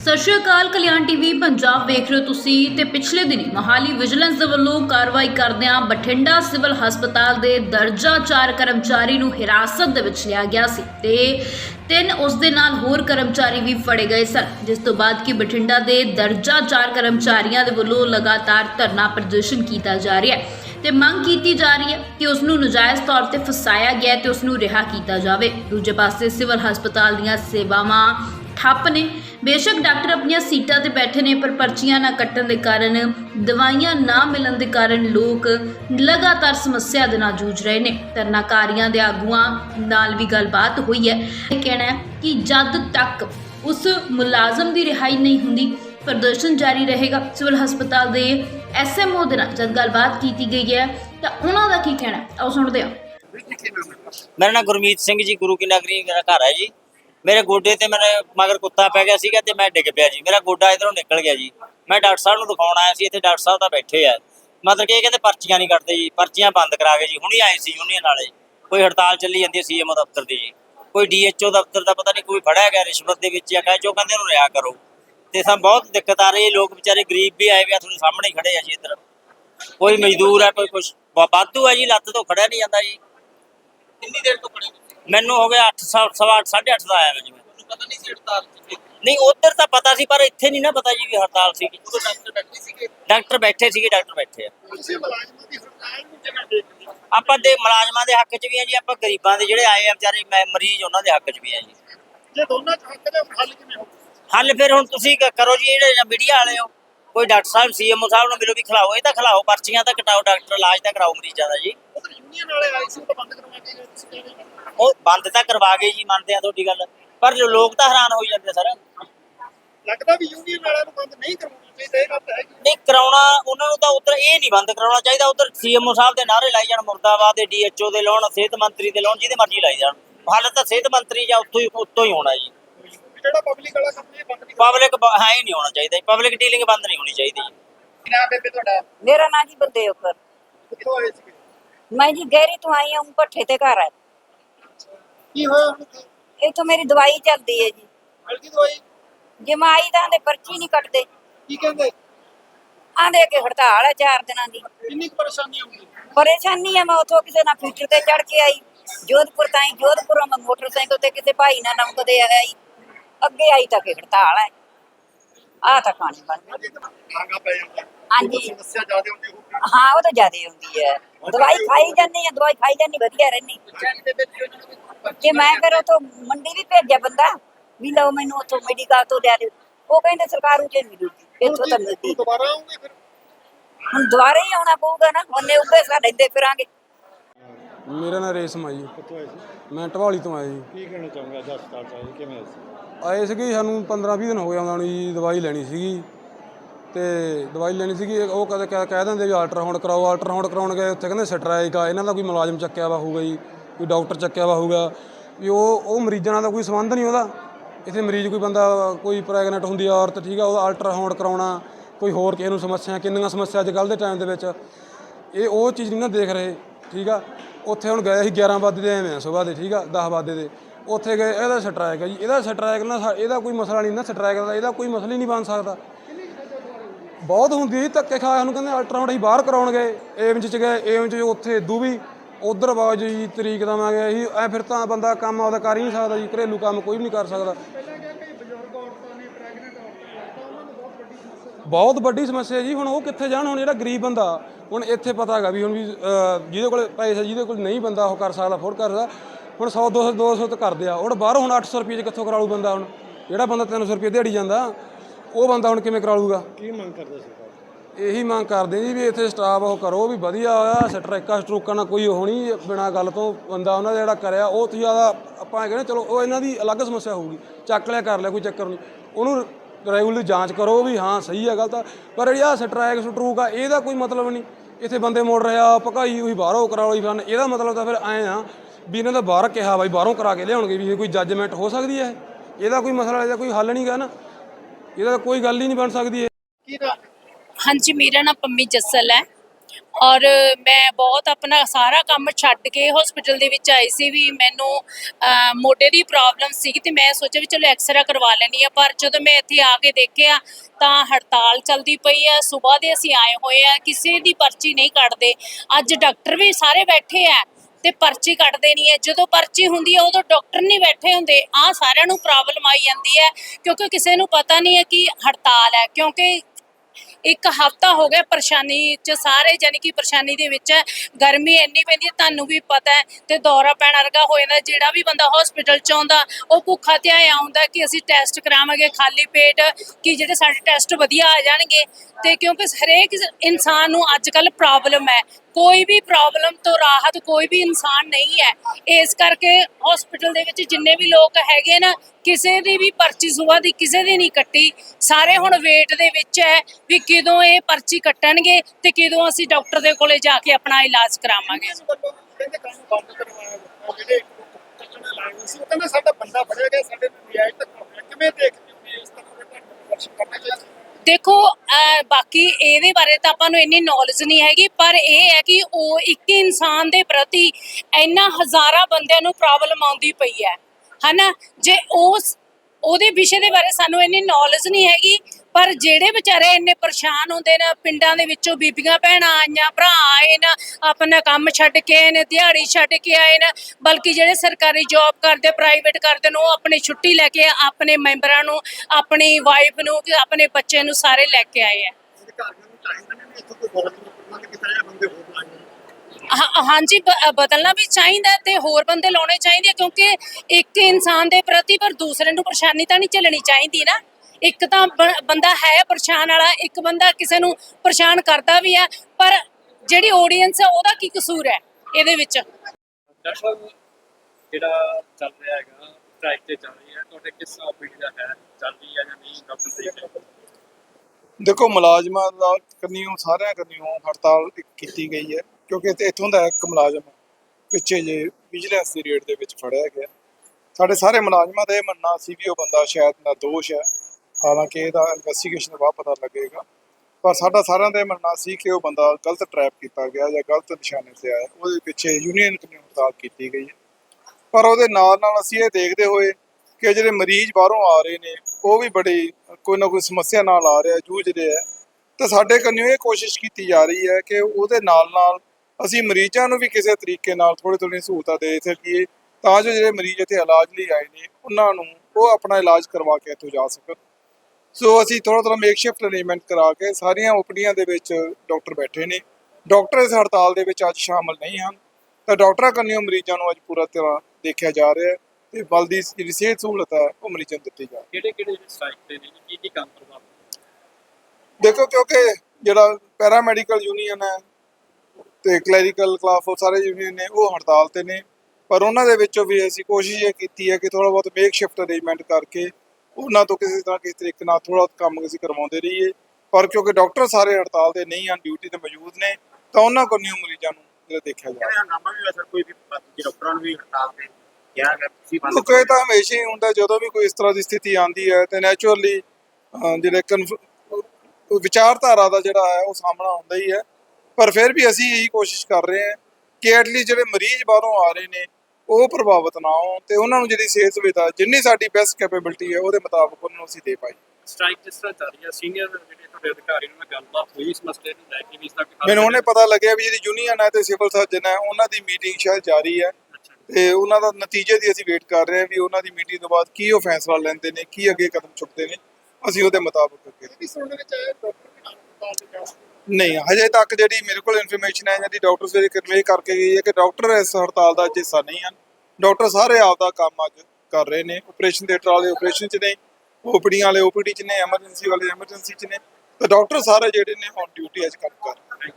ਸਤਿ ਸ਼੍ਰੀ ਅਕਾਲ, ਕਲਿਆਣ ਟੀਵੀ, ਪੰਜਾਬ ਵੇਖ ਰਹੇ ਹੋ ਤੁਸੀਂ ਤੇ ਪਿਛਲੇ ਦਿਨੀ ਮਹਾਲੀ ਵਿਜੀਲੈਂਸ ਦੇ ਵੱਲੋਂ ਕਾਰਵਾਈ ਕਰਦਿਆਂ ਬਠਿੰਡਾ ਸਿਵਲ ਹਸਪਤਾਲ ਦੇ ਦਰਜਾ 4 ਕਰਮਚਾਰੀ ਨੂੰ ਹਿਰਾਸਤ ਦੇ ਵਿੱਚ ਲਿਆ ਗਿਆ ਸੀ ਤੇ ਤਿੰਨ ਉਸ ਦੇ ਨਾਲ ਹੋਰ ਕਰਮਚਾਰੀ ਵੀ ਫੜੇ ਗਏ ਸਨ, ਜਿਸ ਤੋਂ ਬਾਅਦ ਕਿ ਬਠਿੰਡਾ ਦੇ ਦਰਜਾ 4 ਕਰਮਚਾਰੀਆਂ ਦੇ ਵੱਲੋਂ ਲਗਾਤਾਰ ਧਰਨਾ ਪ੍ਰਦਰਸ਼ਨ ਕੀਤਾ ਜਾ ਰਿਹਾ ਹੈ ਤੇ ਮੰਗ ਕੀਤੀ ਜਾ ਰਹੀ ਹੈ ਕਿ ਉਸ ਨੂੰ ਨਜਾਇਜ਼ ਤੌਰ ਤੇ ਫਸਾਇਆ ਗਿਆ ਹੈ ਤੇ ਉਸ ਨੂੰ ਰਿਹਾ ਕੀਤਾ ਜਾਵੇ। ਦੂਜੇ ਪਾਸੇ ਸਿਵਲ ਹਸਪਤਾਲ ਦੀਆਂ ਸੇਵਾਵਾਂ ਠੱਪ ਨੇ। ਬੇਸ਼ੱਕ ਡਾਕਟਰ ਆਪਣੀਆਂ ਸੀਟਾਂ ਤੇ ਬੈਠੇ ਨੇ, ਪਰ ਪਰਚੀਆਂ ਨਾ ਕੱਟਣ ਦੇ ਕਾਰਨ, ਦਵਾਈਆਂ ਨਾ ਮਿਲਣ ਦੇ ਕਾਰਨ ਲੋਕ ਲਗਾਤਾਰ ਸਮੱਸਿਆ ਦੇ ਨਾਲ ਜੂਝ ਰਹੇ ਨੇ। ਧਰਨਾਕਾਰੀਆਂ ਦੇ ਆਗੂਆਂ ਨਾਲ ਵੀ ਗੱਲਬਾਤ ਹੋਈ ਹੈ। ਇਹ ਕਹਿਣਾ ਹੈ ਕਿ ਜਦ ਤੱਕ ਉਸ ਮੁਲਾਜ਼ਮ ਦੀ ਰਿਹਾਈ ਨਹੀਂ ਹੁੰਦੀ, ਪ੍ਰਦਰਸ਼ਨ ਜਾਰੀ ਰਹੇਗਾ। ਸਿਵਲ ਹਸਪਤਾਲ ਦੇ ਐਸਐਮਓ ਦੇ ਨਾਲ ਜਦ ਗੱਲਬਾਤ ਕੀਤੀ ਗਈ ਹੈ, ਤਾਂ ਉਹਨਾਂ ਦਾ ਕੀ ਕਹਿਣਾ ਆਓ ਸੁਣਦੇ ਹਾਂ। ਮੇਰਾ ਨਾਮ ਗੁਰਮੀਤ ਸਿੰਘ ਜੀ, ਗੁਰੂ ਕੀ ਨਗਰੀ ਮੇਰਾ ਘਰ ਹੈ ਜੀ। ਮੇਰੇ ਗੋਡੇ ਤੇ ਮੇਰੇ ਮਗਰ ਕੁੱਤਾ ਪੈ ਗਿਆ ਸੀਗਾ ਤੇ ਮੈਂ ਡਿੱਗ ਪਿਆ ਜੀ। ਮੇਰਾ ਗੋਡਾ ਇਧਰੋਂ ਨਿਕਲ ਗਿਆ ਜੀ। ਮੈਂ ਡਾਕਟਰ ਸਾਹਿਬ ਨੂੰ ਦਿਖਾਉਣ ਆਇਆ ਸੀ, ਇੱਥੇ ਡਾਕਟਰ ਸਾਹਿਬ ਤਾਂ ਬੈਠੇ ਆ। ਮਤਲਬ ਕਿ ਇਹ ਕਹਿੰਦੇ ਪਰਚੀਆਂ ਨਹੀਂ ਕੱਟਦੇ ਜੀ, ਪਰਚੀਆਂ ਬੰਦ ਕਰਾ ਕੇ ਜੀ। ਹੁਣੀ ਆਏ ਸੀ ਯੂਨੀਅਨ ਵਾਲੇ। ਕੋਈ ਹੜਤਾਲ ਚੱਲੀ ਜਾਂਦੀ ਸੀਐਮਓ ਦਫ਼ਤਰ ਦੀ ਜੀ। ਕੋਈ ਡੀਐਚਓ ਦਫ਼ਤਰ ਦਾ ਪਤਾ ਨਹੀਂ ਕੋਈ ਫੜਿਆ ਗਿਆ ਰਿਸ਼ਵਤ ਦੇ ਵਿੱਚ ਜਾਂ ਕਹੇ ਜੋ ਕਹਿੰਦੇ ਉਹਨੂੰ ਰਿਆ ਕਰੋ। ਤੇ ਸਾਨੂੰ ਬਹੁਤ ਦਿੱਕਤ ਆ ਰਹੀ ਹੈ। ਲੋਕ ਵਿਚਾਰੇ ਗਰੀਬ ਵੀ ਆਏ ਵੀ ਆ, ਤੁਹਾਡੇ ਸਾਹਮਣੇ ਖੜੇ ਆ ਜੀ ਇੱਧਰ। ਕੋਈ ਮਜ਼ਦੂਰ ਆ, ਕੋਈ ਕੁਛ। ਵਾਧੂ ਹੈ ਜੀ, ਲੱਤ ਤੋਂ ਖੜਿਆ ਨਹੀਂ ਜਾਂਦਾ ਜੀ। ਕਿੰਨੀ ਦੇਰ ਤੋਂ ਖੜੇ ਮੈਨੂੰ ਹੋ ਗਿਆ 8 ਸਵਾ 8 8:30 ਦਾ ਆਇਆ ਮੈਂ ਜੀ ਮੈਂ। ਤੁਹਾਨੂੰ ਪਤਾ ਨਹੀਂ ਸੀ ਹੜਤਾਲ ਸੀ ਨਹੀਂ ਉਧਰ ਤਾਂ ਪਤਾ ਸੀ ਪਰ ਇੱਥੇ ਨਹੀਂ ਨਾ ਪਤਾ ਜੀ ਵੀ ਹੜਤਾਲ ਸੀ ਉਦੋਂ ਡਾਕਟਰ ਬੈਠੇ ਸੀਗੇ? ਡਾਕਟਰ ਬੈਠੇ ਸੀਗੇ ਡਾਕਟਰ ਬੈਠੇ ਆ। ਆਪਾਂ ਦੇ ਮੁਲਾਜ਼ਮਾਂ ਦੇ ਹੱਕ 'ਚ ਵੀ ਆ ਜੀ ਆਪਾਂ ਗਰੀਬਾਂ ਦੇ ਜਿਹੜੇ ਆਏ ਆ ਵਿਚਾਰੇ ਮੈਂ ਮਰੀਜ਼ ਉਹਨਾਂ ਦੇ ਹੱਕ 'ਚ ਵੀ ਆ ਜੀ। ਜੇ ਦੋਨਾਂ ਚ ਹੱਕ ਦੇ ਹੱਲ ਕਿਵੇਂ ਹੋ ਹੱਲ ਫਿਰ ਹੁਣ ਤੁਸੀਂ ਕ- ਕਰੋ ਜੀ ਜਿਹੜੇ ਮੀਡੀਆ ਵਾਲੇ ਹੋ। ਕੋਈ ਡਾਕਟਰ ਸਾਹਿਬ ਸੀਐਮਓ ਸਾਹਿਬ ਨੂੰ ਮਿਲੋ ਵੀ ਖਿਲਾਓ ਇਹ ਤਾਂ ਖਿਲਾਓ ਪਰਚੀਆਂ ਤਾਂ ਕਟਾਓ ਡਾਕਟਰ ਇਲਾਜ ਤਾਂ ਕਰਾਓ ਮਰੀਜ਼ਾਂ ਦਾ ਜੀ। ਯੂਨੀਅਨ ਵਾਲੇ ਆਏ ਸੀ ਉਹ ਬੰਦ ਕਰਵਾ ਕੇ ਗਏ ਤੁਸੀਂ ਕਹਿ ਰਹੇ ਹੋ। ਉਹ ਬੰਦ ਤਾਂ ਕਰਵਾ ਗਏ ਜੀ ਮੰਨਦੇ ਆ ਤੁਹਾਡੀ ਗੱਲ ਪਰ ਜੋ ਲੋਕ ਤਾਂ ਹੈਰਾਨ ਹੋਈ ਜਾਂਦੇ ਸਰ। ਲੱਗਦਾ ਵੀ ਯੂਨੀਅਨ ਵਾਲਿਆਂ ਨੂੰ ਬੰਦ ਨਹੀਂ ਕਰਵਾਉਣਾ ਚਾਹੀਦਾ ਇਹ ਗੱਲ ਤਾਂ ਹੈ ਨਹੀਂ ਕਰਾਉਣਾ ਉਹਨਾਂ ਨੂੰ ਤਾਂ ਉਧਰ ਇਹ ਨਹੀਂ ਬੰਦ ਕਰਾਉਣਾ ਚਾਹੀਦਾ ਉਧਰ ਸੀਐਮਓ ਸਾਹਿਬ ਦੇ ਨਾਰੇ ਲਾਈ ਜਾਣ ਮੁਰਦਾਬਾਦ ਦੇ ਡੀਐਚਓ ਦੇ ਲਾਉਣ ਸਿਹਤ ਮੰਤਰੀ ਦੇ ਲਾਉਣ ਜਿਹਦੇ ਮਰਜ਼ੀ ਲਾਈ ਜਾਣ। ਹੱਲ ਤਾਂ ਸਿਹਤ ਮੰਤਰੀ ਜਾਂ ਉੱਥੋਂ ਹੀ ਉੱਤੋਂ ਹੀ ਹੋਣਾ ਜੀ। ਜਿਹੜਾ ਪਬਲਿਕ ਵਾਲਾ ਕੰਮ ਇਹ ਬੰਦ ਨਹੀਂ ਪਬਲਿਕ ਹੈ ਹੀ ਨਹੀਂ ਹੋਣਾ ਚਾਹੀਦਾ ਪਬਲਿਕ ਡੀਲਿੰਗ ਬੰਦ ਨਹੀਂ ਹੋਣੀ ਚਾਹੀਦੀ ਕਰਨਾ ਬੇਬੇ ਤੁਹਾਡਾ? ਮੇਰਾ ਨਾਂ ਜੀ ਬਲਦੇਵ ਕੌਰ ਕਿੱਥੋਂ ਆਏ ਸੀਗੇ? ਮੈਂ ਜੀ ਗਹਿਰੀ ਤੋਂ ਆਈ ਹਾਂ ਭੱਠੇ ਤੇ ਘਰ ਹੈ ਕੀ ਹੋਇਆ? ਹੁਣ ਇੱਥੋਂ ਮੇਰੀ ਦਵਾਈ ਚੱਲਦੀ ਹੈ ਜੀ। ਹਲਕੀ ਦਵਾਈ? ਜੇ ਮੈਂ ਆਈ ਤਾਂ ਦੇ ਪਰਚੀ ਨਹੀਂ ਕੱਟਦੇ। ਕੀ ਕਹਿੰਦੇ? ਆਂਦੇ ਕਿ ਹੜਤਾਲ ਹੈ ਚਾਰ ਦਿਨਾਂ ਦੀ। ਕਿੰਨੀ ਕੁ ਪਰੇਸ਼ਾਨੀ ਆਉਂਦੀ ਪਰੇਸ਼ਾਨੀ ਹੈ ਮੈਂ ਉਥੋਂ ਕਿਸੇ ਨਾਲ ਫੀਟਰ ਤੇ ਚੜ ਕੇ ਆਈ। ਜੋਧਪੁਰ ਤਾਈਂ ਜੋਧਪੁਰੋਂ ਮੈਂ ਮੋਟਰਸਾਈਕਲ ਤੇ ਕਿਸੇ ਭਾਈ ਨਾਲ ਨੰਗਦੇ ਆਈ। ਅੱਗੇ ਆਈ ਤਾਂ ਕਿ ਹੜਤਾਲ ਹੈ। ਆਹ ਤਾਂ ਕਹਾਣੀ ਬਣ ਗਈ। ਆਗਾ ਪੈ ਜਾਂਦਾ। ਹਾਂਜੀ। ਸਮੱਸਿਆ ਜ਼ਿਆਦਾ ਹੁੰਦੀ ਹੋਊਗੀ। ਹਾਂ ਉਹ ਤਾਂ ਜ਼ਿਆਦਾ ਹੁੰਦੀ ਹੈ। ਦਵਾਈ ਖਾਈ ਜਾਂਦੀ ਹੈ ਦਵਾਈ ਖਾਈ ਜਾਂਦੀ ਵਧੀਆ ਰਹਿੰਦੀ। ਬੱਚਿਆਂ ਦੀ ਜੀ ਉਹਨਾਂ ਨੂੰ ਜੇ ਮੈਂ ਫਿਰ ਉਥੋਂ ਮੰਡੀ ਵੀ ਭੇਜਿਆ ਬੰਦਾ ਵੀ ਲਓ ਮੈਨੂੰ ਉਥੋਂ ਮੈਡੀਕਲ ਤੋਂ ਲਿਆ ਦਿਓ। ਉਹ ਕਹਿੰਦੇ ਸਰਕਾਰ ਉੱਚੇ ਮਿਲੂਗੀ ਇੱਥੋਂ ਤਾਂ ਮਿਲਦੀ ਦੁਬਾਰਾ ਆਉਂਗੇ ਫਿਰ? ਹੁਣ ਦੁਬਾਰਾ ਹੀ ਆਉਣਾ ਪਊਗਾ ਨਾ ਉਹਨੇ ਉੱਗੇ ਸਾਡੇ ਇੱਥੇ ਫਿਰਾਂਗੇ। ਮੇਰਾ ਨਾਮ ਰੇਸ਼ਮ ਆ ਜੀ। ਕਿੱਥੋਂ ਆਏ ਸੀ? ਮੈਂ ਢਵਾਲੀ ਤੋਂ ਆਇਆ ਜੀ। ਕੀ ਕਹਿਣਾ ਚਾਹੁੰਗਾ ਅੱਜ ਹਸਪਤਾਲ ਚ ਆਏ ਕਿਵੇਂ ਆਏ ਸੀ? ਆਏ ਸੀਗੇ ਸਾਨੂੰ 15-20 ਦਿਨ ਹੋ ਗਏ ਆਉਂਦਾ ਨੂੰ ਜੀ ਦਵਾਈ ਲੈਣੀ ਸੀਗੀ। ਤੇ ਦਵਾਈ ਲੈਣੀ ਸੀਗੀ, ਉਹ ਕਦੇ ਕਹਿ ਕਹਿ ਦਿੰਦੇ ਵੀ ਅਲਟਰਾਸਾਊਂਡ ਕਰਾਓ ਅਲਟਰਾਸਾਊਂਡ ਕਰਾਉਣ ਗਏ, ਉੱਥੇ ਕਹਿੰਦੇ ਸਟ੍ਰਾਈਕ ਆ, ਇਹਨਾਂ ਦਾ ਕੋਈ ਮੁਲਾਜ਼ਮ ਚੱਕਿਆ ਵਾ ਹੋਊਗਾ ਜੀ, ਕੋਈ ਡਾਕਟਰ ਚੱਕਿਆ ਵਾ ਹੋਊਗਾ, ਵੀ ਉਹ ਉਹ ਮਰੀਜ਼ਾਂ ਨਾਲ ਤਾਂ ਕੋਈ ਸੰਬੰਧ ਨਹੀਂ ਉਹਦਾ। ਇੱਥੇ ਮਰੀਜ਼ ਕੋਈ ਬੰਦਾ, ਕੋਈ ਪ੍ਰੈਗਨੈਂਟ ਹੁੰਦੀ ਆ, ਔਰਤ ਠੀਕ ਆ, ਉਹਦਾ ਅਲਟਰਾਸਾਊਂਡ ਕਰਾਉਣਾ, ਕੋਈ ਹੋਰ ਕਿਸੇ ਨੂੰ ਸਮੱਸਿਆ, ਕਿੰਨੀਆਂ ਸਮੱਸਿਆ ਅੱਜ ਕੱਲ੍ਹ ਦੇ ਟਾਈਮ ਦੇ ਵਿੱਚ। ਇਹ ਉਹ ਚੀਜ਼ ਨਹੀਂ ਨਾ ਦੇਖ ਰਹੇ, ਠੀਕ ਆ? ਉੱਥੇ ਹੁਣ ਗਏ ਸੀ 11 ਵਜੇ ਦੇ ਐਵੇਂ ਆ, ਸਵੇਰ ਦੇ, ਠੀਕ ਆ? 10 ਵਜੇ ਦੇ। ਉੱਥੇ ਗਏ, ਇਹਦਾ ਸਟ੍ਰਾਈਕ ਆ ਜੀ, ਇਹਦਾ ਸਟ੍ਰਾਈਕ ਨਾਲ ਸਾ- ਇਹਦਾ ਕੋਈ ਮਸਲਾ ਨਹੀਂ ਨਾ ਸਟ੍ਰਾਈਕ ਦਾ, ਇਹਦਾ ਕੋਈ ਮਸਲਾ ਹੀ ਨਹੀਂ ਬਣ ਸਕਦਾ। ਬਹੁਤ ਹੁੰਦੀ ਸੀ, ਧੱਕੇ ਖਾ ਸਾਨੂੰ ਕਹਿੰਦੇ ਅਲਟਰਾਸਾਊਂਡ ਅਸੀਂ ਬਾਹਰ ਕਰਾਉਣ ਗਏ ਏਮਜ ਚ ਗਏ ਏਮਜ ਚ ਉੱਥੇ ਦੂ ਵੀ। ਉਧਰ ਬਾਜ ਜੀ, ਤਰੀਕ ਦਾ ਮੈਂ ਦਵਾਂਗੇ ਸੀ, ਐ ਫਿਰ ਤਾਂ ਬੰਦਾ ਕੰਮ ਆਪਦਾ ਕਰ ਹੀ ਨਹੀਂ ਸਕਦਾ ਜੀ, ਘਰੇਲੂ ਕੰਮ ਕੋਈ ਵੀ ਨਹੀਂ ਕਰ ਸਕਦਾ। ਬਹੁਤ ਵੱਡੀ ਸਮੱਸਿਆ ਜੀ, ਹੁਣ ਉਹ ਕਿੱਥੇ ਜਾਣ, ਹੁਣ ਜਿਹੜਾ ਗਰੀਬ ਬੰਦਾ, ਹੁਣ ਇੱਥੇ ਪਤਾ ਹੈਗਾ ਵੀ ਹੁਣ ਵੀ ਜਿਹਦੇ ਕੋਲ ਪੈਸੇ, ਜਿਹਦੇ ਕੋਲ ਨਹੀਂ ਬੰਦਾ ਉਹ ਕਰ ਸਕਦਾ, ਅਫੋਰਡ ਕਰ ਸਕਦਾ। ਹੁਣ 100 200 200 ਤੇ ਕਰਦੇ ਆ। ਹੁਣ ਬਾਹਰ ਹੁਣ 800 ਰੁਪਏ ਚ ਕਿੱਥੋਂ ਕਰਾ ਬੰਦਾ ਹੁਣ? ਜਿਹੜਾ ਬੰਦਾ 300 ਰੁਪਏ ਦਿਹਾੜੀ ਜਾਂਦਾ। ਉਹ ਬੰਦਾ ਹੁਣ ਕਿਵੇਂ ਕਰਾ ਲੂਗਾ ਕੀ ਮੰਗ ਕਰਦਾ ਸਰਕਾਰ? ਇਹੀ ਮੰਗ ਕਰਦੇ ਜੀ ਵੀ ਇੱਥੇ ਸਟਾਫ ਉਹ ਕਰੋ ਵੀ ਵਧੀਆ ਹੋਇਆ ਸਟ੍ਰਾਈਕਾਂ ਸਟਰੂਕਾਂ ਨਾਲ ਕੋਈ ਹੋਣੀ ਬਿਨਾ ਗੱਲ ਤੋਂ ਬੰਦਾ ਉਹਨਾਂ ਦਾ ਜਿਹੜਾ ਕਰਿਆ ਉਹ ਤੁਸੀਂ ਜ਼ਿਆਦਾ ਆਪਾਂ ਕਹਿੰਦੇ ਚਲੋ ਉਹ ਇਹਨਾਂ ਦੀ ਅਲੱਗ ਸਮੱਸਿਆ ਹੋਊਗੀ ਚੱਕ ਲਿਆ ਕਰ ਲਿਆ ਕੋਈ ਚੱਕਰ ਨਹੀਂ। ਉਹਨੂੰ ਰੈਗੂਲਰ ਜਾਂਚ ਕਰੋ ਵੀ ਹਾਂ ਸਹੀ ਹੈ ਗਲਤ ਪਰ ਜਿਹੜੀ ਆ ਸਟ੍ਰਾਈਕ ਸਟਰੂਕ ਆ ਇਹਦਾ ਕੋਈ ਮਤਲਬ ਨਹੀਂ। ਇੱਥੇ ਬੰਦੇ ਮੋੜ ਰਿਹਾ ਭਕਾਈ ਉਹੀ ਬਾਹਰੋਂ ਕਰਾਓ ਹੀ ਫਨ ਇਹਦਾ ਮਤਲਬ ਤਾਂ ਫਿਰ ਐ ਆ ਵੀ ਇਹਨਾਂ ਦਾ ਬਾਹਰ ਕਿਹਾ ਬਾਈ ਬਾਹਰੋਂ ਕਰਾ ਕੇ ਲਿਆਉਣਗੇ ਵੀ ਇਹ ਕੋਈ ਜੱਜਮੈਂਟ ਹੋ ਸਕਦੀ ਹੈ ਇਹਦਾ ਕੋਈ ਮਸਲਾ ਇਹਦਾ ਕੋਈ ਹੱਲ ਨਹੀਂਗਾ ਨਾ। ਇਹਦਾ ਕੋਈ ਗੱਲ ਹੀ ਨਹੀਂ ਬਣ ਸਕਦੀ ਇਹ। ਕੀ ਨਾਮ ਹਾਂਜੀ ਮੇਰਾ ਨਾਮ ਪੰਮੀ ਜੱਸਲ ਹੈ ਔਰ ਮੈਂ ਬਹੁਤ ਆਪਣਾ ਸਾਰਾ ਕੰਮ ਛੱਡ ਕੇ ਹਸਪੀਟਲ ਦੇ ਵਿੱਚ ਆਈ ਸੀ ਵੀ ਮੈਨੂੰ ਮੋਢੇ ਦੀ ਪ੍ਰੋਬਲਮ ਸੀ ਤੇ ਮੈਂ ਸੋਚਿਆ ਵੀ ਚਲੋ ਐਕਸਰਾ ਕਰਵਾ ਲੈਣੀ ਆ ਪਰ ਜਦੋਂ ਮੈਂ ਇੱਥੇ ਆ ਕੇ ਦੇਖਿਆ ਤਾਂ ਹੜਤਾਲ ਚੱਲਦੀ ਪਈ ਆ ਸਵੇਰ ਦੇ ਅਸੀਂ ਆਏ ਹੋਏ ਆ ਕਿਸੇ ਦੀ ਪਰਚੀ ਨਹੀਂ ਕੱਢਦੇ। ਅੱਜ ਡਾਕਟਰ ਵੀ ਸਾਰੇ ਬੈਠੇ ਆ ਤੇ ਪਰਚੀ ਕੱਢਦੇ ਨਹੀਂ ਹੈ। ਜਦੋਂ ਪਰਚੀ ਹੁੰਦੀ ਹੈ, ਉਦੋਂ ਡਾਕਟਰ ਨਹੀਂ ਬੈਠੇ ਹੁੰਦੇ। ਆ ਸਾਰਿਆਂ ਨੂੰ ਪ੍ਰੋਬਲਮ ਆਈ ਜਾਂਦੀ ਹੈ, ਕਿਉਂਕਿ ਕਿਸੇ ਨੂੰ ਪਤਾ ਨਹੀਂ ਹੈ ਕਿ ਹੜਤਾਲ ਹੈ। ਕਿਉਂਕਿ ਇੱਕ ਹਫਤਾ ਹੋ ਗਿਆ ਪਰੇਸ਼ਾਨੀ ਚ, ਸਾਰੇ ਜਾਨੀ ਕਿ ਪਰੇਸ਼ਾਨੀ ਦੇ ਵਿੱਚ ਗਰਮੀ ਇੰਨੀ ਪੈਂਦੀ ਹੈ, ਤੁਹਾਨੂੰ ਵੀ ਪਤਾ ਹੈ। ਤੇ ਦੌਰਾ ਪੈਣ ਵਰਗਾ ਹੋ ਜਾਂਦਾ, ਜਿਹੜਾ ਵੀ ਬੰਦਾ ਹਸਪੀਟਲ ਚ ਆਉਂਦਾ, ਉਹ ਭੁੱਖਾ ਤੇ ਆਇਆ ਹੁੰਦਾ ਕਿ ਅਸੀਂ ਟੈਸਟ ਕਰਾਵਾਂਗੇ ਖਾਲੀ ਪੇਟ, ਕਿ ਜਿਹੜੇ ਸਾਡੇ ਟੈਸਟ ਵਧੀਆ ਆ ਜਾਣਗੇ। ਤੇ ਕਿਉਂਕਿ ਹਰੇਕ ਇਨਸਾਨ ਨੂੰ ਅੱਜ ਕੱਲ ਪ੍ਰੋਬਲਮ ਹੈ। ਕੋਈ ਵੀ ਪ੍ਰੋਬਲਮ ਤੋਂ ਰਾਹਤ ਕੋਈ ਵੀ ਇਨਸਾਨ ਨਹੀਂ ਹੈ। ਇਸ ਕਰਕੇ ਹਸਪੀਟਲ ਦੇ ਵਿੱਚ ਜਿੰਨੇ ਵੀ ਲੋਕ ਹੈਗੇ ਨਾ, ਕਿਸੇ ਦੀ ਵੀ ਪਰਚੀ ਸੁਬਾਹ ਦੀ ਕਿਸੇ ਦੀ ਨਹੀਂ ਕੱਟੀ। ਸਾਰੇ ਹੁਣ ਵੇਟ ਦੇ ਵਿੱਚ ਹੈ ਵੀ ਕਦੋਂ ਇਹ ਪਰਚੀ ਕੱਟਣਗੇ ਤੇ ਕਦੋਂ ਅਸੀਂ ਡਾਕਟਰ ਦੇ ਕੋਲੇ ਜਾ ਕੇ ਆਪਣਾ ਇਲਾਜ ਕਰਾਵਾਂਗੇ। ਕਹਿੰਦੇ ਕੰਮ ਬੰਦ ਕਰਵਾਇਆ ਗਿਆ। ਜਿਹੜੇ ਕੱਟਣ ਲਾਏ ਸੀ, ਉਹ ਕਹਿੰਦਾ ਸਾਡਾ ਬੰਦਾ ਫੜਿਆ ਗਿਆ, ਸਾਡੇ ਨਜਾਇਜ਼ ਤੱਕ ਕਿਵੇਂ ਦੇਖਦੇ ਹੋ ਇਸ ਤਰ੍ਹਾਂ ਦੇ ਘਟਨਾ ਕਰਨਾ ਚਾਹੀਦਾ? ਦੇਖੋ ਬਾਕੀ ਇਹਦੇ ਬਾਰੇ ਤਾਂ ਆਪਾਂ ਨੂੰ ਇੰਨੀ ਨੌਲੇਜ ਨਹੀਂ ਹੈਗੀ, ਪਰ ਇਹ ਹੈ ਕਿ ਉਹ ਇੱਕ ਇਨਸਾਨ ਦੇ ਪ੍ਰਤੀ ਇੰਨਾ ਹਜ਼ਾਰਾਂ ਬੰਦਿਆਂ ਨੂੰ ਪ੍ਰੋਬਲਮ ਆਉਂਦੀ ਪਈ ਹੈ। ਹਨਾ? ਜੇ ਉਸ ਉਹਦੇ ਵਿਸ਼ੇ ਦੇ ਬਾਰੇ ਸਾਨੂੰ ਇੰਨੀ ਨੌਲੇਜ ਨਹੀਂ ਹੈਗੀ ਪਰ ਜਿਹੜੇ ਵਿਚਾਰੇ ਇੰਨੇ ਪਰੇਸ਼ਾਨ ਹੁੰਦੇ ਨੇ, ਪਿੰਡਾਂ ਦੇ ਵਿੱਚੋਂ ਬੀਬੀਆਂ ਭੈਣਾਂ ਆਈਆਂ, ਭਰਾ ਆਏ ਨੇ, ਆਪਣਾ ਕੰਮ ਛੱਡ ਕੇ ਆਏ ਨੇ, ਦਿਹਾੜੀ ਛੱਡ ਕੇ ਆਏ ਨੇ, ਬਲਕਿ ਜਿਹੜੇ ਸਰਕਾਰੀ ਜੌਬ ਕਰਦੇ ਪ੍ਰਾਈਵੇਟ ਕਰਦੇ ਨੇ, ਉਹ ਆਪਣੀ ਛੁੱਟੀ ਲੈ ਕੇ ਆਪਣੇ ਮੈਂਬਰਾਂ ਨੂੰ, ਆਪਣੀ ਵਾਈਫ ਨੂੰ ਕਿ ਆਪਣੇ ਬੱਚੇ ਨੂੰ ਸਾਰੇ ਲੈ ਕੇ ਆਏ ਆ। ਹਾਂਜੀ ਬਦਲਣਾ ਵੀ ਚਾਹੀਦਾ ਤੇ ਹੋਰ ਬੰਦੇ ਲਾਉਣੇ ਚਾਹੀਦੇ ਆ, ਕਿਉਂਕਿ ਇੱਕ ਇਨਸਾਨ ਦੇ ਪ੍ਰਤੀ ਪਰ ਦੂਸਰੇ ਨੂੰ ਪਰੇਸ਼ਾਨੀ ਤਾਂ ਨਹੀਂ ਝੱਲਣੀ ਚਾਹੀਦੀ ਨਾ। ਇੱਕ ਤਾਂ ਬੰਦਾ ਹੈ ਪਰੇਸ਼ਾਨ ਵਾਲਾ ਇੱਕ ਬੰਦਾ ਕਿਸੇ ਨੂੰ ਪਰੇਸ਼ਾਨ ਕਰਦਾ ਵੀ ਹੈ ਪਰ ਜਿਹੜੀ ਆਡੀਅנס ਹੈ ਉਹਦਾ ਕੀ ਕਸੂਰ ਹੈ ਇਹਦੇ ਵਿੱਚ? ਡਾਕਟਰ ਸਾਹਿਬ ਜਿਹੜਾ ਚੱਲ ਰਿਹਾ ਹੈਗਾ ਸਟ੍ਰਾਈਕ ਤੇ ਚੱਲ ਰਹੀ ਹੈ ਤੁਹਾਡੇ ਕਿਸ ਓਪੀਡੀ ਦਾ ਹੈ? ਚੱਲ ਰਹੀ ਹੈ ਜਾਂ ਨਹੀਂ? ਡਾਕਟਰ ਤਰੀਕੇ ਦੇਖੋ ਮੁਲਾਜ਼ਮਾਂ ਦਾ ਕੰਨਿਓ ਸਾਰਿਆਂ ਕੰਨਿਓ ਹੜਤਾਲ ਕੀਤੀ ਗਈ ਹੈ ਕਿਉਂਕਿ ਇੱਥੇ- ਇੱਥੋਂ ਦਾ ਇੱਕ ਮੁਲਾਜ਼ਮ ਪਿੱਛੇ ਜੇ ਵਿਜੀਲੈਂਸ ਦੀ ਰੇਡ ਦੇ ਵਿੱਚ ਫੜਿਆ ਗਿਆ। ਸਾਡੇ ਸਾਰੇ ਮੁਲਾਜ਼ਮਾਂ ਦਾ ਇਹ ਮੰਨਣਾ ਸੀ ਵੀ ਉਹ ਬੰਦਾ ਸ਼ਾਇਦ ਨਾ ਦੋਸ਼ ਹੈ। ਹਾਲਾਂਕਿ ਇਹਦਾ ਇਨਵੈਸਟੀਗੇਸ਼ਨ ਬਾਅਦ ਪਤਾ ਲੱਗੇਗਾ। ਪਰ ਸਾਡਾ ਸਾਰਿਆਂ ਦਾ ਇਹ ਮੰਨਣਾ ਸੀ ਕਿ ਉਹ ਬੰਦਾ ਗਲਤ ਟਰੈਪ ਕੀਤਾ ਗਿਆ ਜਾਂ ਗਲਤ ਨਿਸ਼ਾਨੇ ਤੇ ਆਇਆ। ਉਹਦੇ ਪਿੱਛੇ ਯੂਨੀਅਨ ਕੰਨਿਓ ਹੜਤਾਲ ਕੀਤੀ ਗਈ ਹੈ। ਪਰ ਉਹਦੇ ਨਾਲ ਨਾਲ ਅਸੀਂ ਇਹ ਦੇਖਦੇ ਹੋਏ ਕਿ ਜਿਹੜੇ ਮਰੀਜ਼ ਬਾਹਰੋਂ ਆ ਰਹੇ ਨੇ, ਉਹ ਵੀ ਬੜੀ ਕੋਈ ਨਾ ਕੋਈ ਸਮੱਸਿਆ ਨਾਲ ਆ ਰਿਹਾ, ਜੂਝ ਰਿਹਾ ਹੈ। ਤੇ ਸਾਡੇ ਕੰਨਿਓ ਇਹ ਕੋਸ਼ਿਸ਼ ਕੀਤੀ ਜਾ ਰਹੀ ਹੈ ਕਿ ਉਹਦੇ ਨਾਲ ਨਾਲ ਅਸੀਂ ਮਰੀਜ਼ਾਂ ਨੂੰ ਵੀ ਕਿਸੇ ਤਰੀਕੇ ਨਾਲ ਥੋੜੀ ਥੋੜੀ ਸਹੂਲਤਾਂ ਦੇ ਸਕੀਏ ਤਾਂ ਜੋ ਜਿਹੜੇ ਮਰੀਜ਼ ਇੱਥੇ ਇਲਾਜ ਲਈ ਆਏ ਨੇ, ਉਹਨਾਂ ਨੂੰ ਉਹ ਆਪਣਾ ਇਲਾਜ ਕਰਵਾ ਕੇ ਇੱਥੋਂ ਜਾ ਸਕਣ। ਸੋ ਅਸੀਂ ਥੋੜਾ ਥੋੜਾ ਮੇਕਸ਼ਿਫਟ ਅਰੇਂਜਮੈਂਟ ਕਰਾ ਕੇ ਸਾਰੀਆਂ ਓਪੀਡੀਆਂ ਦੇ ਵਿੱਚ ਡਾਕਟਰ ਬੈਠੇ ਨੇ। ਡਾਕਟਰ ਇਸ ਹੜਤਾਲ ਦੇ ਵਿੱਚ ਅੱਜ ਸ਼ਾਮਲ ਨਹੀਂ ਹਨ। ਤਾਂ ਡਾਕਟਰਾਂ ਕੰਨਿਓ ਮਰੀਜ਼ਾਂ ਨੂੰ ਅੱਜ ਪੂਰਾ ਤਰ੍ਹਾਂ ਦੇਖਿਆ ਜਾ ਰਿਹਾ ਹੈ ਤੇ ਬਲ ਦੀ ਜਿਹੜੀ ਸਿਹਤ ਸਹੂਲਤ ਹੈ ਉਹ ਮਰੀਜ਼ਾਂ ਨੂੰ ਦਿੱਤੀ ਜਾ ਰਹੀ ਕਿਹੜੇ ਕਿਹੜੇ ਸਟ੍ਰਾਈਕ ਤੇ ਨੇ? ਕੀ ਕੀ ਕੰਮ ਪ੍ਰਭਾਵਿਤ ਦੇਖੋ ਕਿਉਂਕਿ ਜਿਹੜਾ ਪੈਰਾਮੈਡੀਕਲ ਯੂਨੀਅਨ ਹੈ ਤੇ ਕਲੈਰੀਕਲ ਕਲਾਸ ਉਹ ਸਾਰੇ ਯੂਨੀਅਨ ਨੇ ਉਹ ਹੜਤਾਲ ਤੇ ਨੇ। ਪਰ ਉਹਨਾਂ ਦੇ ਵਿੱਚੋਂ ਵੀ ਅਸੀਂ ਕੋਸ਼ਿਸ਼ ਇਹ ਕੀਤੀ ਹੈ ਕਿ ਥੋੜਾ ਬਹੁਤ ਮੇਕ ਸ਼ਿਫਟ ਅਰੇਂਜਮੈਂਟ ਕਰਕੇ ਉਹਨਾਂ ਤੋਂ ਕਿਸੇ ਤਰ੍ਹਾਂ ਕਿਸੇ ਤਰੀਕੇ ਨਾਲ ਥੋੜਾ ਕੰਮ ਅਸੀਂ ਕਰਵਾਉਂਦੇ ਰਹੀਏ। ਪਰ ਕਿਉਂਕਿ ਡਾਕਟਰ ਸਾਰੇ ਹੜਤਾਲ ਤੇ ਨਹੀਂ ਹਨ ਡਿਊਟੀ ਤੇ ਮੌਜੂਦ ਨੇ ਤਾਂ ਉਹਨਾਂ ਕੋਲ ਨਿਊ ਮਰੀਜ਼ਾਂ ਨੂੰ ਜਿਹੜਾ ਦੇਖਿਆ ਜਾ ਰਿਹਾ ਹੰਗਾਮਾ ਵੀ ਸਰ? ਕੋਈ ਵੀ ਡਾਕਟਰਾਂ ਨੂੰ ਵੀ ਹੜਤਾਲ ਤੇ ਕਿਹਾ ਗਿਆ ਤੁਸੀਂ ਬੰਦ ਕਿਉਂਕਿ ਇਹ ਤਾਂ ਹਮੇਸ਼ਾ ਹੀ ਹੁੰਦਾ ਜਦੋਂ ਵੀ ਕੋਈ ਇਸ ਤਰ੍ਹਾਂ ਦੀ ਸਥਿਤੀ ਆਉਂਦੀ ਹੈ ਤੇ ਨੈਚੁਰਲੀ ਜਿਹੜੇ ਵਿਚਾਰਧਾਰਾ ਦਾ ਜਿਹੜਾ ਹੈ ਉਹ ਸਾਹਮਣਾ ਹੁੰਦਾ ਹੀ ਹੈ। ਪਰ ਫਿਰ ਵੀ ਅਸੀਂ ਇਹੀ ਕੋਸ਼ਿਸ਼ ਕਰ ਰਹੇ ਹਾਂ ਕਿ ਐਟਲੀਸਟ ਜਿਹੜੇ ਮਰੀਜ਼ ਬਾਹਰੋਂ ਆ ਰਹੇ ਨੇ ਉਹ ਪ੍ਰਭਾਵਿਤ ਨਾ ਹੋਣ ਤੇ ਉਹਨਾਂ ਨੂੰ ਜਿਹੜੀ ਸਿਹਤ ਸੁਵਿਧਾ ਜਿੰਨੀ ਸਾਡੀ ਬੈਸਟ ਕੈਪੇਬਿਲਿਟੀ ਹੈ ਉਹਦੇ ਮੁਤਾਬਕ ਉਹਨਾਂ ਨੂੰ ਅਸੀਂ ਦੇ ਪਾਈਏ। ਸਟ੍ਰਾਈਕ ਜਿਸ ਤਰ੍ਹਾਂ ਚੱਲ ਰਹੀ ਹੈ ਸੀਨੀਅਰ ਜਿਹੜੇ ਤੁਹਾਡੇ ਅਧਿਕਾਰੀ ਨਾਲ ਗੱਲਬਾਤ ਹੋਈ ਇਸ ਮਸਲੇ ਨੂੰ ਲੈ ਕੇ ਵੀ ਇਸ ਤੱਕ ਮੈਨੂੰ ਉਹਨੇ ਪਤਾ ਲੱਗਿਆ ਵੀ ਜਿਹੜੀ ਯੂਨੀਅਨ ਹੈ ਤੇ ਸਿਵਲ ਸਰਜਨ ਹੈ ਉਹਨਾਂ ਦੀ ਮੀਟਿੰਗ ਸ਼ਾਇਦ ਜਾਰੀ ਹੈ। ਤੇ ਉਹਨਾਂ ਦਾ ਨਤੀਜੇ ਦੀ ਅਸੀਂ ਵੇਟ ਕਰ ਰਹੇ ਹਾਂ ਵੀ ਉਹਨਾਂ ਦੀ ਮੀਟਿੰਗ ਤੋਂ ਬਾਅਦ ਕੀ ਉਹ ਫੈਸਲਾ ਲੈਂਦੇ ਨੇ ਕੀ ਅੱਗੇ ਕਦਮ ਚੁੱਕਦੇ ਨੇ ਅਸੀਂ ਉਹਦੇ ਮੁਤਾਬਕ ਅੱਗੇ। ਇਹ ਵੀ ਸੁਣਨ ਵਿੱਚ ਆਇਆ ਡਾਕਟਰ ਵੀ ਨਾਲ ਨਹੀਂ, ਹਜੇ ਤੱਕ ਜਿਹੜੀ ਮੇਰੇ ਕੋਲ ਇਨਫੋਰਮੇਸ਼ਨ ਹੈ, ਜਿਹੜੀ ਡਾਕਟਰ ਸਵੇਰੇ ਕਨਵੇ ਕਰਕੇ ਗਈ ਹੈ ਕਿ ਡਾਕਟਰ ਇਸ ਹੜਤਾਲ ਦਾ ਅੱਜ ਹਿੱਸਾ ਨਹੀਂ ਹਨ। ਡਾਕਟਰ ਸਾਰੇ ਆਪਦਾ ਕੰਮ ਅੱਜ ਕਰ ਰਹੇ ਨੇ। ਆਪਰੇਸ਼ਨ ਥੀਏਟਰ ਵਾਲੇ ਆਪਰੇਸ਼ਨ 'ਚ ਨੇ ਓਪੀਡੀ ਵਾਲੇ ਓਪੀਡੀ 'ਚ ਨੇ ਐਮਰਜੈਂਸੀ ਵਾਲੇ ਐਮਰਜੈਂਸੀ 'ਚ ਨੇ। ਤਾਂ ਡਾਕਟਰ ਸਾਰੇ ਜਿਹੜੇ ਨੇ ਔਨ ਡਿਊਟੀ ਅੱਜ ਕੰਮ ਕਰ ਰਹੇ ਨੇ।